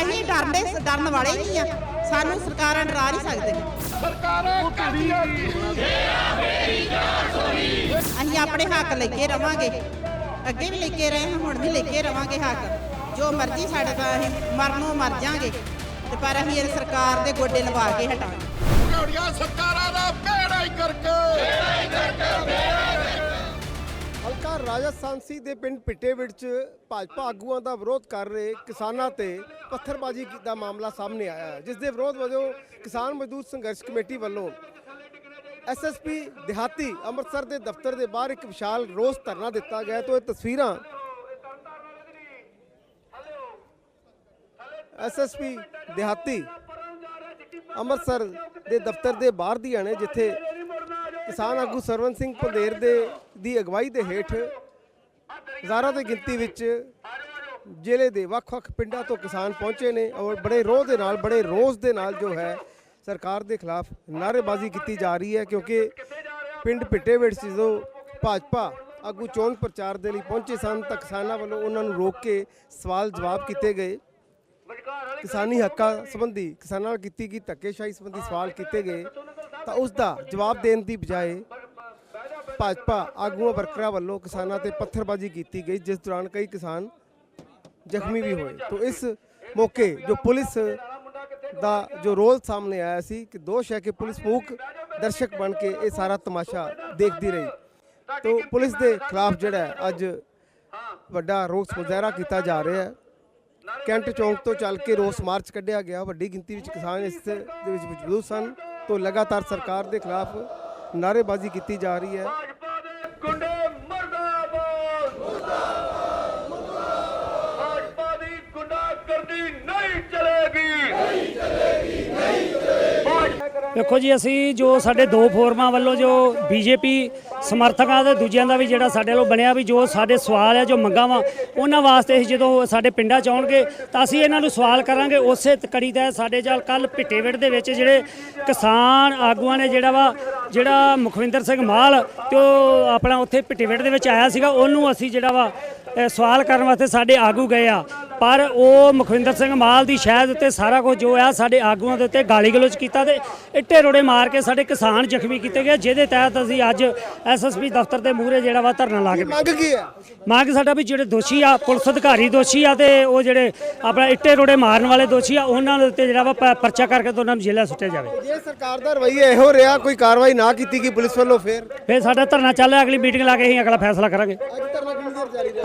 ਅਸੀਂ ਡਰਦੇ ਡਰਨ ਵਾਲੇ ਨਹੀਂ ਆ। ਸਾਨੂੰ ਸਰਕਾਰਾਂ ਡਰਾ ਨਹੀਂ ਸਕਦੇ। ਅਸੀਂ ਆਪਣੇ ਹੱਕ ਲੈ ਕੇ ਰਵਾਂਗੇ। ਅੱਗੇ ਵੀ ਲੈ ਕੇ ਰਹੇ ਹਾਂ ਹੁਣ ਵੀ ਲੈ ਕੇ ਰਵਾਂਗੇ ਹੱਕ। ਜੋ ਮਰਜ਼ੀ ਸਾਡੇ ਦਾ ਅਸੀਂ ਮਰਨੋਂ ਮਰ ਜਾਾਂਗੇ। ਤੇ ਪਰ ਅਸੀਂ ਇਹ ਸਰਕਾਰ ਦੇ ਗੋਡੇ ਲਵਾ ਕੇ ਹਟਾਂਗੇ। ਸਰਕਾਰਾਂ ਦਾ ਬੇੜਾ ਹੀ ਕਰਕੇ। ਹਲਕਾ ਰਾਜਸਥਾਨਸੀ ਦੇ ਪਿੰਡ ਪਿੱਟੇਵਿੜ ਚ ਭਾਜਪਾ ਆਗੂਆਂ ਦਾ ਵਿਰੋਧ ਕਰ ਰਹੇ ਕਿਸਾਨਾਂ ਤੇ ਪੱਥਰਬਾਜ਼ੀ ਦਾ ਮਾਮਲਾ ਸਾਹਮਣੇ ਆਇਆ ਹੈ, ਜਿਸ ਦੇ ਵਿਰੋਧ ਵਜੋਂ ਕਿਸਾਨ ਮਜ਼ਦੂਰ ਸੰਘਰਸ਼ ਕਮੇਟੀ ਵੱਲੋਂ ਐਸਐਸਪੀ ਦਿਹਾਤੀ ਅੰਮ੍ਰਿਤਸਰ ਦੇ ਦਫ਼ਤਰ ਦੇ ਬਾਹਰ ਇੱਕ ਵਿਸ਼ਾਲ ਰੋਸ ਧਰਨਾ ਦਿੱਤਾ ਗਿਆ ਤੋਂ ਇਹ ਤਸਵੀਰਾਂ ਐਸਐਸਪੀ ਦਿਹਾਤੀ ਅੰਮ੍ਰਿਤਸਰ ਦੇ ਦਫ਼ਤਰ ਦੇ ਬਾਹਰ ਦੀਆਂ ਨੇ, ਜਿੱਥੇ ਕਿਸਾਨ ਆਗੂ ਸਰਵਨ ਸਿੰਘ ਪੰਦੇਰ ਦੇ ਦੀ ਅਗਵਾਈ ਦੇ ਹੇਠ ਹਜ਼ਾਰਾਂ ਦੀ ਗਿਣਤੀ ਵਿੱਚ ਜ਼ਿਲ੍ਹੇ ਦੇ ਵੱਖ-ਵੱਖ ਪਿੰਡਾਂ ਤੋਂ ਕਿਸਾਨ ਪਹੁੰਚੇ ਨੇ ਔਰ ਬੜੇ ਰੋਹ ਦੇ ਨਾਲ, ਬੜੇ ਰੋਸ ਦੇ ਨਾਲ ਜੋ ਹੈ, ਸਰਕਾਰ ਦੇ ਖਿਲਾਫ ਨਾਅਰੇਬਾਜ਼ੀ ਕੀਤੀ ਜਾ ਰਹੀ ਹੈ ਕਿਉਂਕਿ ਪਿੰਡ ਪਿੱਟੇਵਿੜ 'ਚ ਜਦੋਂ ਭਾਜਪਾ ਆਗੂ ਚੋਣ ਪ੍ਰਚਾਰ ਦੇ ਲਈ ਪਹੁੰਚੇ ਸਨ ਤਾਂ ਕਿਸਾਨਾਂ ਵੱਲੋਂ ਉਹਨਾਂ ਨੂੰ ਰੋਕ ਕੇ ਸਵਾਲ ਜਵਾਬ ਕੀਤੇ ਗਏ। ਕਿਸਾਨੀ ਹੱਕਾਂ ਸੰਬੰਧੀ, ਕਿਸਾਨਾਂ ਨਾਲ ਕੀਤੀ ਗਈ ਧੱਕੇਸ਼ਾਹੀ ਸੰਬੰਧੀ ਸਵਾਲ ਕੀਤੇ ਗਏ ਤਾਂ ਉਸ ਦਾ ਜਵਾਬ ਦੇਣ ਦੀ ਬਜਾਏ ਭਾਜਪਾ ਆਗੂਆਂ ਵਰਕਰਾਂ ਵੱਲੋਂ ਕਿਸਾਨਾਂ ਤੇ ਪੱਥਰਬਾਜ਼ੀ ਕੀਤੀ ਗਈ, ਜਿਸ ਦੌਰਾਨ ਕਈ ਕਿਸਾਨ ਜ਼ਖਮੀ ਵੀ ਹੋਏ। ਤੋਂ ਇਸ ਮੌਕੇ ਜੋ ਪੁਲਿਸ ਦਾ ਜੋ ਰੋਲ ਸਾਹਮਣੇ ਆਇਆ ਸੀ ਕਿ ਦੋਸ਼ ਹੈ ਕਿ ਪੁਲਿਸ ਮੂਕ ਦਰਸ਼ਕ ਬਣ ਕੇ ਇਹ ਸਾਰਾ ਤਮਾਸ਼ਾ ਦੇਖਦੀ ਰਹੀ। ਤੋਂ ਪੁਲਿਸ ਦੇ ਖਿਲਾਫ ਜਿਹੜਾ ਅੱਜ ਵੱਡਾ ਰੋਸ ਮੁਜ਼ਾਹਰਾ ਕੀਤਾ ਜਾ ਰਿਹਾ ਹੈ। ਕੈਂਟ ਚੌਂਕ ਤੋਂ ਚੱਲ ਕੇ ਰੋਸ ਮਾਰਚ ਕੱਢਿਆ ਗਿਆ। ਵੱਡੀ ਗਿਣਤੀ ਵਿੱਚ ਕਿਸਾਨ ਇਸ ਦੇ ਵਿੱਚ ਮੌਜੂਦ ਸਨ। ਤੋਂ ਲਗਾਤਾਰ ਸਰਕਾਰ ਦੇ ਖਿਲਾਫ ਨਾਅਰੇਬਾਜ਼ੀ ਕੀਤੀ ਜਾ ਰਹੀ ਹੈ ਗੁੰਡੇ ਮਰਦਾਬਾਦ ਮੁਰਦਾਬਾਦ ਭਾਜਪਾ ਦੀ ਗੁੰਡਾਗਰਦੀ ਨਹੀਂ ਚਲੇਗੀ ਦੇਖੋ ਜੀ, ਅਸੀਂ ਜੋ ਸਾਡੇ ਦੋ ਫੋਰਮਾਂ ਵੱਲੋਂ ਜੋ ਬੀਜੇਪੀ ਸਮਰਥਕਾਂ ਦੇ ਦੂਜਿਆਂ ਦਾ ਵੀ ਜਿਹੜਾ ਸਾਡੇ ਵੱਲੋਂ ਬਣਿਆ ਵੀ ਜੋ ਸਾਡੇ ਸਵਾਲ ਹੈ ਜੋ ਮੰਗਾਂ ਵਾ, ਉਹਨਾਂ ਵਾਸਤੇ ਅਸੀਂ ਜਦੋਂ ਸਾਡੇ ਪਿੰਡਾਂ ਚ ਆਉਣਗੇ ਤਾਂ ਅਸੀਂ ਇਹਨਾਂ ਨੂੰ ਸਵਾਲ ਕਰਾਂਗੇ। ਉਸੇ ਕੜੀ ਦਾ ਸਾਡੇ ਚਾਲ ਕੱਲ ਭਿੱਟੇਵਿੜ ਦੇ ਵਿੱਚ ਜਿਹੜੇ ਕਿਸਾਨ ਆਗੂਆਂ ਨੇ ਜਿਹੜਾ ਵਾ, ਜਿਹੜਾ ਮੁਖਵਿੰਦਰ ਸਿੰਘ ਮਾਲ ਤੇ ਉਹ ਆਪਣਾ ਉੱਥੇ ਭਿੱਟੇਵਿੜ ਦੇ ਵਿੱਚ ਆਇਆ ਸੀਗਾ, ਉਹਨੂੰ ਅਸੀਂ ਜਿਹੜਾ ਵਾ ਸਵਾਲ ਕਰਨ ਵਾਸਤੇ ਸਾਡੇ ਆਗੂ ਗਏ ਆ। ਪਰ ਉਹ ਮੁਖਵਿੰਦਰ ਸਿੰਘ ਮਾਲ ਦੀ ਸ਼ਹਿਦ ਉੱਤੇ ਸਾਰਾ ਕੁਝ ਜੋ ਆ ਸਾਡੇ ਆਗੂਆਂ ਦੇ ਉੱਤੇ ਗਾਲੀ ਗਲੋਚ ਕੀਤਾ ਤੇ ਇੱਟੇ ਰੋੜੇ ਮਾਰ ਕੇ ਸਾਡੇ ਕਿਸਾਨ ਜ਼ਖਮੀ ਕੀਤੇ ਗਏ ਜਿਹਦੇ ਤਹਿਤ ਅਸੀਂ ਅੱਜ ਐਸਐਸਪੀ ਦਫ਼ਤਰ ਦੇ ਮੂਹਰੇ ਜਿਹੜਾ ਵਾ ਧਰਨਾ ਲਾ ਕੇ ਮੰਗ ਕੀ ਹੈ? ਮੰਗ ਸਾਡਾ ਵੀ ਜਿਹੜੇ ਦੋਸ਼ੀ ਆ ਪੁਲਿਸ ਅਧਿਕਾਰੀ ਦੋਸ਼ੀ ਆ ਤੇ ਉਹ ਜਿਹੜੇ ਆਪਣਾ ਇੱਟੇ ਰੋੜੇ ਮਾਰਨ ਵਾਲੇ ਦੋਸ਼ੀ ਆ ਉਹਨਾਂ ਦੇ ਉੱਤੇ ਜਿਹੜਾ ਵਾ ਪ- ਪਰਚਾ ਕਰਕੇ ਤੇ ਉਹਨਾਂ ਨੂੰ ਜੇਲ੍ਹਾਂ ਸੁੱਟਿਆ ਜਾਵੇ। ਜੇ ਸਰਕਾਰ ਦਾ ਰਵੱਈਆ ਇਹੋ ਰਿਹਾ ਕੋਈ ਕਾਰਵਾਈ ਨਾ ਕੀਤੀ ਗਈ ਪੁਲਿਸ ਵੱਲੋਂ ਫੇਰ? ਫਿਰ ਸਾਡਾ ਧਰਨਾ ਚੱਲ ਰਿਹਾ ਅਗਲੀ ਮੀਟਿੰਗ ਲਾ ਕੇ ਅਸੀਂ ਅਗਲਾ ਫੈਸਲਾ ਕਰਾਂਗੇ। ਅੱਜ ਧਰਨਾ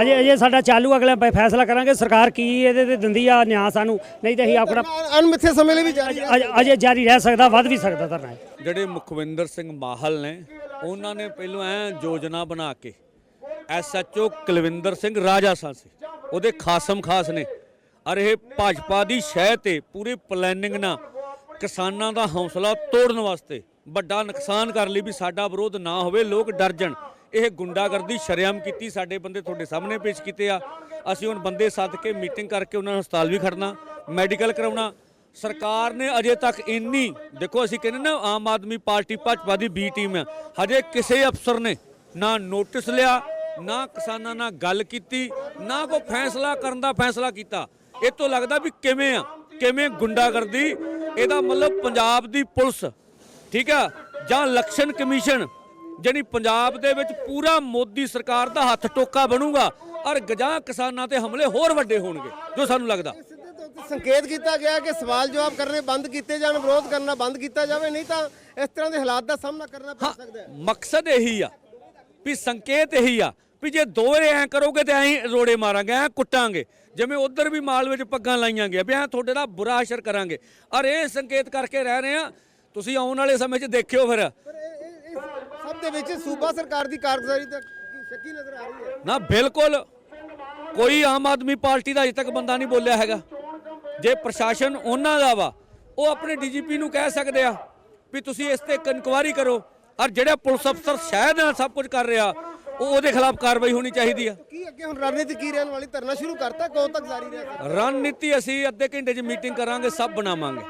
ਅਜੇ ਅਜੇ ਸਾਡਾ ਚਾਲੂ ਅਗਲਾ ਪ- ਫੈਸਲਾ ਕਰਾਂਗੇ। ਸਰਕਾਰ ਕੀ ਇਹਦੇ ਤੇ ਦਿੰਦੀ ਆ ਨਿਆਂ ਸਾਨੂੰ? ਨਹੀਂ ਤੇ ਅਸੀਂ ਆਪਣਾ ਅਣਮਿੱਥੇ ਸਮੇਂ ਲਈ ਵੀ ਜਾਰੀ ਅਜੇ- ਅਜੇ ਜਾਰੀ ਰਹਿ ਸਕਦਾ ਵੱਧ ਵੀ ਸਕਦਾ ਧਰਨਾ ਇਹ। ਜਿਹੜੇ ਮੁਖਵਿੰਦਰ ਸਿੰਘ ਮਾਹਲ ਨੇ ਉਹਨਾਂ ਨੇ ਪਹਿਲਾਂ ਐ ਯੋਜਨਾ ਬਣਾ ਕੇ ਐਸਐਚਓ ਕੁਲਵਿੰਦਰ ਸਿੰਘ ਰਾਜਾ ਸੀ। ਉਹਦੇ ਖਾਸਮ ਖਾਸ ਨੇ। ਅਰ ਇਹ ਭਾਜਪਾ ਦੀ ਸ਼ਹਿ ਤੇ ਪੂਰੀ ਪਲੈਨਿੰਗ ਨਾਲ ਕਿਸਾਨਾਂ ਦਾ ਹੌਸਲਾ ਤੋੜਨ ਵਾਸਤੇ ਵੱਡਾ ਨੁਕਸਾਨ ਕਰ ਲਈ ਵੀ ਸਾਡਾ ਵਿਰੋਧ ਨਾ ਹੋਵੇ ਲੋਕ ਡਰ ਜਾਣ। ਇਹ ਗੁੰਡਾਗਰਦੀ ਸ਼ਰੇਆਮ ਕੀਤੀ ਸਾਡੇ ਬੰਦੇ ਤੁਹਾਡੇ ਸਾਹਮਣੇ ਪੇਸ਼ ਕੀਤੇ ਆ। ਅਸੀਂ ਹੁਣ ਬੰਦੇ ਸੱਦ ਕੇ ਮੀਟਿੰਗ ਕਰਕੇ ਉਹਨਾਂ ਨੂੰ ਹਸਪਤਾਲ ਵੀ ਖੜਨਾ, ਮੈਡੀਕਲ ਕਰਾਉਣਾ। ਸਰਕਾਰ ਨੇ ਅਜੇ ਤੱਕ ਇੰਨੀ, ਦੇਖੋ ਅਸੀਂ ਕਹਿੰਦੇ ਨਾ ਆਮ ਆਦਮੀ ਪਾਰਟੀ ਭਾਜਪਾ ਦੀ ਬੀ ਟੀਮ ਹੈ ਹਜੇ ਕਿਸੇ ਅਫਸਰ ਨੇ ਨਾ ਨੋਟਿਸ ਲਿਆ, ਨਾ ਕਿਸਾਨਾਂ ਨਾਲ ਗੱਲ ਕੀਤੀ, ਨਾ ਕੋਈ ਫੈਸਲਾ ਕਰਨ ਦਾ ਫੈਸਲਾ ਕੀਤਾ। ਇਹ ਤੋਂ ਲੱਗਦਾ ਵੀ ਕਿਵੇਂ ਆ, ਕਿਵੇਂ ਗੁੰਡਾਗਰਦੀ, ਇਹਦਾ ਮਤਲਬ ਪੰਜਾਬ ਦੀ ਪੁਲਿਸ, ਠੀਕ ਆ? ਜਾਂ ਇਲੈਕਸ਼ਨ ਕਮਿਸ਼ਨ ਜਿਹੜੀ ਪੰਜਾਬ ਦੇ ਵਿੱਚ ਪੂਰਾ ਮੋਦੀ ਸਰਕਾਰ ਦਾ ਹੱਥ ਟੋਕਾ ਬਣੂਗਾ ਔਰ ਗਜਾਂ ਕਿਸਾਨਾਂ ਤੇ ਹਮਲੇ ਹੋਰ ਵੱਡੇ ਹੋਣਗੇ ਜੋ ਸਾਨੂੰ ਲੱਗਦਾ। ਸੰਕੇਤ ਕੀਤਾ ਗਿਆ ਕਿ ਸਵਾਲ ਜਵਾਬ ਕਰਨੇ ਬੰਦ ਕੀਤੇ ਜਾਣ ਵਿਰੋਧ ਕਰਨਾ ਬੰਦ ਕੀਤਾ ਜਾਵੇ ਨਹੀਂ ਤਾਂ ਇਸ ਤਰ੍ਹਾਂ ਦੇ ਹਾਲਾਤ ਦਾ ਸਾਹਮਣਾ ਕਰਨਾ ਪੈ ਸਕਦਾ ਹੈ। ਮਕਸਦ ਇਹੀ ਆ ਵੀ ਸੰਕੇਤ ਇਹੀ ਆ ਵੀ ਜੇ ਦੋਵੇਂ ਐਂ ਕਰੋਗੇ ਤੇ ਐਂ ਰੋੜੇ ਮਾਰਾਂਗੇ ਐਂ ਕੁੱਟਾਂਗੇ। ਜਿਵੇਂ ਉਧਰ ਵੀ ਮਾਲ ਵਿੱਚ ਪੱਗਾਂ ਲਾਈਆਂ ਗਿਆ ਵੀ ਐਂ ਤੁਹਾਡੇ ਦਾ ਬੁਰਾ ਅਸਰ ਕਰਾਂਗੇ। ਔਰ ਇਹ ਸੰਕੇਤ ਕਰਕੇ ਰਹਿ ਰਹੇ ਆ ਤੁਸੀਂ ਆਉਣ ਵਾਲੇ ਸਮੇਂ 'ਚ ਦੇਖਿਓ ਫਿਰ ਪਰ ਇਹ ਇਹ- ਇਹ ਸਭ ਦੇ ਵਿੱਚ ਸੂਬਾ ਸਰਕਾਰ ਦੀ ਕਾਰਗੁਜ਼ਾਰੀ ਤਾਂ ਸ਼ੱਕੀ ਨਜ਼ਰ ਆ ਰਹੀ ਹੈ? ਨਾ ਬਿਲਕੁਲ ਕੋਈ ਆਮ ਆਦਮੀ ਪਾਰਟੀ ਦਾ ਅਜੇ ਤੱਕ ਬੰਦਾ ਨਹੀਂ ਬੋਲਿਆ ਹੈਗਾ। ਜੇ ਪ੍ਰਸ਼ਾਸਨ ਉਹਨਾਂ ਦਾ ਵਾ ਉਹ ਆਪਣੇ ਡੀਜੀਪੀ ਨੂੰ ਕਹਿ ਸਕਦੇ ਆ ਵੀ ਤੁਸੀਂ ਇਸ ਤੇ ਇਨਕੁਆਇਰੀ ਕਰੋ। ਔਰ ਜਿਹੜੇ ਪੁਲਿਸ ਅਫਸਰ ਸ਼ਾਇਦ ਨਾਲ ਸਭ ਕੁਝ ਕਰ ਰਿਹਾ ਉਹ ਉਹਦੇ ਖਿਲਾਫ ਕਾਰਵਾਈ ਹੋਣੀ ਚਾਹੀਦੀ ਆ। ਕੀ ਅੱਗੇ ਹੁਣ ਰਣਨੀਤੀ ਕੀ ਰਹਿਣ ਵਾਲੀ? ਧਰਨਾ ਸ਼ੁਰੂ ਕਰਤਾ ਕਦੋਂ ਤੱਕ ਜਾਰੀ ਰਹਿ? ਸਕਦਾ ਰਣਨੀਤੀ ਅਸੀਂ ਅੱਧੇ ਘੰਟੇ 'ਚ ਮੀਟਿੰਗ ਕਰਾਂਗੇ ਸਭ ਬਣਾਵਾਂਗੇ।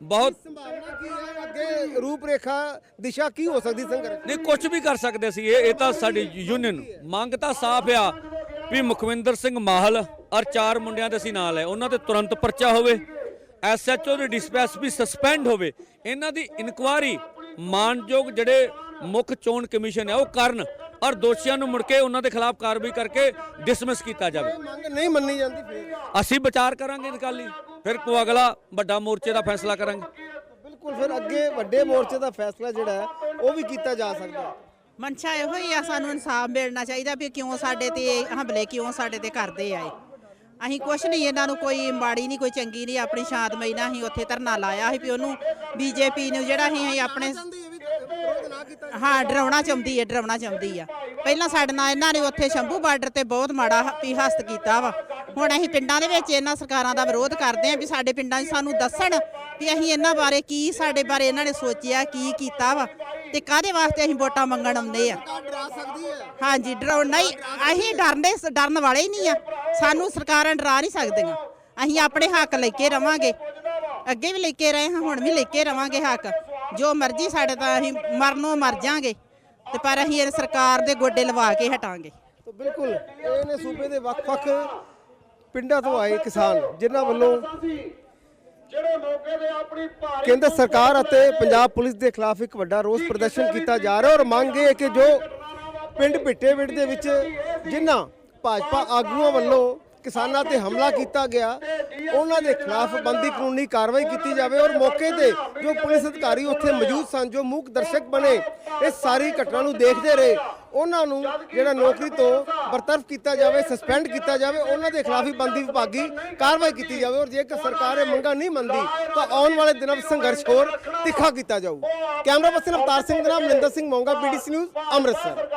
ਬਹੁਤ ਸੰਭਾਵਨਾ ਕੀ ਹੈ? ਅੱਗੇ ਰੂਪ ਰੇਖਾ ਦਿਸ਼ਾ ਕੀ ਹੋ ਸਕਦੀ ਸੰਘਰਸ਼ ਨਹੀਂ ਕੁਝ ਵੀ ਕਰ ਸਕਦੇ ਸੀ ਇਹ ਇਹ ਤਾਂ ਸਾਡੀ ਯੂਨੀਅਨ ਮੰਗ ਤਾਂ ਸਾਫ਼ ਆ ਵੀ ਮੁਖਵਿੰਦਰ ਸਿੰਘ ਮਾਹਲ ਔਰ ਚਾਰ ਮੁੰਡਿਆਂ ਦੇ ਅਸੀਂ ਨਾਲ ਹੈ। ਉਹਨਾਂ ਤੇ ਤੁਰੰਤ ਪਰਚਾ ਹੋਵੇ ਐਸਐਚਓ ਦੇ ਡਿਸਪੈਚ ਵੀ ਸਸਪੈਂਡ ਹੋਵੇ। ਇਹਨਾਂ ਦੀ ਇਨਕੁਆਰੀ ਮਾਨਯੋਗ ਜਿਹੜੇ ਮੁੱਖ ਚੋਣ ਕਮਿਸ਼ਨ ਹੈ ਉਹ ਕਰਨ ਔਰ ਦੋਸ਼ੀਆਂ ਨੂੰ ਮੁੜ ਕੇ ਉਹਨਾਂ ਦੇ ਖਿਲਾਫ ਕਾਰਵਾਈ ਕਰਕੇ ਡਿਸਮਿਸ ਕੀਤਾ ਜਾਵੇ। ਮੰਗ ਨਹੀਂ ਮੰਨੀ ਜਾਂਦੀ ਫਿਰ। ਅਸੀਂ ਵਿਚਾਰ ਕਰਾਂਗੇ ਇਸ ਗੱਲ ਲਈ ਫਿਰ ਕੋ ਅਗਲਾ ਵੱਡਾ ਮੋਰਚੇ ਦਾ ਫੈਸਲਾ ਕਰਾਂਗੇ। ਬਿਲਕੁਲ ਫਿਰ ਅੱਗੇ ਵੱਡੇ ਮੋਰਚੇ ਦਾ ਫੈਸਲਾ ਜਿਹੜਾ ਹੈ ਉਹ ਵੀ ਕੀਤਾ ਜਾ ਸਕਦਾ ਹੈ। ਮਨਸ਼ਾ ਇਹੋ ਹੀ ਆ ਸਾਨੂੰ ਇਨਸਾਫ ਮਿਲਣਾ ਚਾਹੀਦਾ ਵੀ ਕਿਉਂ ਸਾਡੇ ਤੇ ਇਹ ਹਮਲੇ ਕਿਉਂ ਸਾਡੇ ਤੇ ਕਰਦੇ ਆਏ। ਅਸੀਂ ਕੁਛ ਨਹੀਂ ਇਹਨਾਂ ਨੂੰ ਕੋਈ ਮਾੜੀ ਨਹੀਂ ਕੋਈ ਚੰਗੀ ਨਹੀਂ ਆਪਣੀ ਸ਼ਾਂਤਮਈ ਨਾਲ ਅਸੀਂ ਉੱਥੇ ਧਰਨਾ ਲਾਇਆ ਸੀ ਵੀ ਉਹਨੂੰ ਬੀਜੇਪੀ ਨੂੰ ਜਿਹੜਾ ਅਸੀਂ ਅਸੀਂ ਆਪਣੇ ਹਾਂ ਡਰਾਉਣਾ ਚਾਹੁੰਦੀ ਹੈ ਡਰਾਉਣਾ ਚਾਹੁੰਦੀ ਆ। ਪਹਿਲਾਂ ਸਾਡੇ ਨਾਲ ਇਹਨਾਂ ਨੇ ਉੱਥੇ ਸ਼ੰਭੂ ਬਾਰਡਰ ਤੇ ਬਹੁਤ ਮਾੜਾ ਵੀ ਹਸਤ ਕੀਤਾ ਵਾ। ਹੁਣ ਅਸੀਂ ਪਿੰਡਾਂ ਦੇ ਵਿੱਚ ਇਹਨਾਂ ਸਰਕਾਰਾਂ ਦਾ ਵਿਰੋਧ ਕਰਦੇ ਆਂ ਵੀ ਸਾਡੇ ਪਿੰਡਾਂ 'ਚ ਸਾਨੂੰ ਦੱਸਣ ਵੀ ਅਸੀਂ ਇਹਨਾਂ ਬਾਰੇ ਕੀ ਸਾਡੇ ਬਾਰੇ ਇਹਨਾਂ ਨੇ ਸੋਚਿਆ ਕੀ ਕੀਤਾ ਵਾ ਤੇ ਕਾਦੇ ਵਾਸਤੇ ਅਸੀਂ ਵੋਟਾਂ ਮੰਗਣ ਆਉਂਦੇ ਆ। ਹਾਂਜੀ ਡਰਾਉਣ ਨਹੀਂ ਅਸੀਂ ਡਰਦੇ ਡਰਨ ਵਾਲੇ ਹੀ ਨਹੀਂ ਆ। ਸਾਨੂੰ ਸਰਕਾਰਾਂ ਡਰਾ ਨਹੀਂ ਸਕਦੀਆਂ। ਅਸੀਂ ਆਪਣੇ ਹੱਕ ਲੈ ਕੇ ਰਵਾਂਗੇ। ਅੱਗੇ ਵੀ ਲੈ ਕੇ ਰਹੇ ਹਾਂ ਹੁਣ ਵੀ ਲੈ ਕੇ ਰਵਾਂਗੇ ਹੱਕ। ਜੋ ਮਰਜ਼ੀ ਸਾਡੇ ਤਾਂ ਅਸੀਂ ਮਰਨੋਂ ਮਰ ਜਾਾਂਗੇ। ਤੇ ਪਰ ਅਸੀਂ ਇਹ ਸਰਕਾਰ ਦੇ ਗੋਡੇ ਲਵਾ ਕੇ ਹਟਾਂਗੇ। ਬਿਲਕੁਲ ਇਹ ਨੇ ਸੂਬੇ ਦੇ ਵੱਖ-ਵੱਖ ਪਿੰਡਾਂ ਤੋਂ ਆਏ ਕਿਸਾਨ ਜਿਨ੍ਹਾਂ ਵੱਲੋਂ ਜਿਹੜੇ ਮੌਕੇ ਤੇ ਆਪਣੀ ਭਾਰੀ ਕੇਂਦਰ ਸਰਕਾਰ ਅਤੇ ਪੰਜਾਬ ਪੁਲਿਸ ਦੇ ਖਿਲਾਫ ਇੱਕ ਵੱਡਾ ਰੋਸ ਪ੍ਰਦਰਸ਼ਨ ਕੀਤਾ ਜਾ ਰਿਹਾ ਔਰ ਮੰਗ ਇਹ ਹੈ ਕਿ ਜੋ ਪਿੰਡ ਭਿੱਟੇਵਿੰਡ ਦੇ ਵਿੱਚ ਜਿਨ੍ਹਾਂ ਭਾਜਪਾ ਆਗੂਆਂ ਵੱਲੋਂ ਕਿਸਾਨਾਂ ਤੇ ਹਮਲਾ ਕੀਤਾ ਗਿਆ ਉਹਨਾਂ ਦੇ ਖਿਲਾਫ ਬੰਦੀ ਕਾਨੂੰਨੀ ਕਾਰਵਾਈ ਕੀਤੀ ਜਾਵੇ ਔਰ ਮੌਕੇ ਤੇ ਜੋ ਪੁਲਿਸ ਅਧਿਕਾਰੀ ਉੱਥੇ ਮੌਜੂਦ ਸਨ, ਜੋ ਮੂਕ ਦਰਸ਼ਕ ਬਣੇ ਇਸ ਸਾਰੀ ਘਟਨਾ ਨੂੰ ਦੇਖਦੇ ਰਹੇ। ਉਹਨਾਂ ਨੂੰ ਜਿਹੜਾ ਨੌਕਰੀ ਤੋਂ ਬਰਤਰਫ ਕੀਤਾ ਜਾਵੇ ਸਸਪੈਂਡ ਕੀਤਾ ਜਾਵੇ, ਉਹਨਾਂ ਦੇ ਖਿਲਾਫ ਹੀ ਬੰਦੀ ਵਿਭਾਗੀ ਕਾਰਵਾਈ ਕੀਤੀ ਜਾਵੇ ਔਰ ਜੇਕਰ ਸਰਕਾਰ ਇਹ ਮੰਗਾਂ ਨਹੀਂ ਮੰਨਦੀ, ਤਾਂ ਆਉਣ ਵਾਲੇ ਦਿਨਾਂ ਵਿੱਚ ਸੰਘਰਸ਼ ਹੋਰ ਤਿੱਖਾ ਕੀਤਾ ਜਾਊ। ਕੈਮਰਾ ਪਰਸਨ ਅਵਤਾਰ ਸਿੰਘ ਦੇ ਨਾਲ ਮਨਿੰਦਰ ਸਿੰਘ ਮੌਂਗਾ ਪੀਡੀਸੀ ਨਿਊਜ਼ ਅੰਮ੍ਰਿਤਸਰ।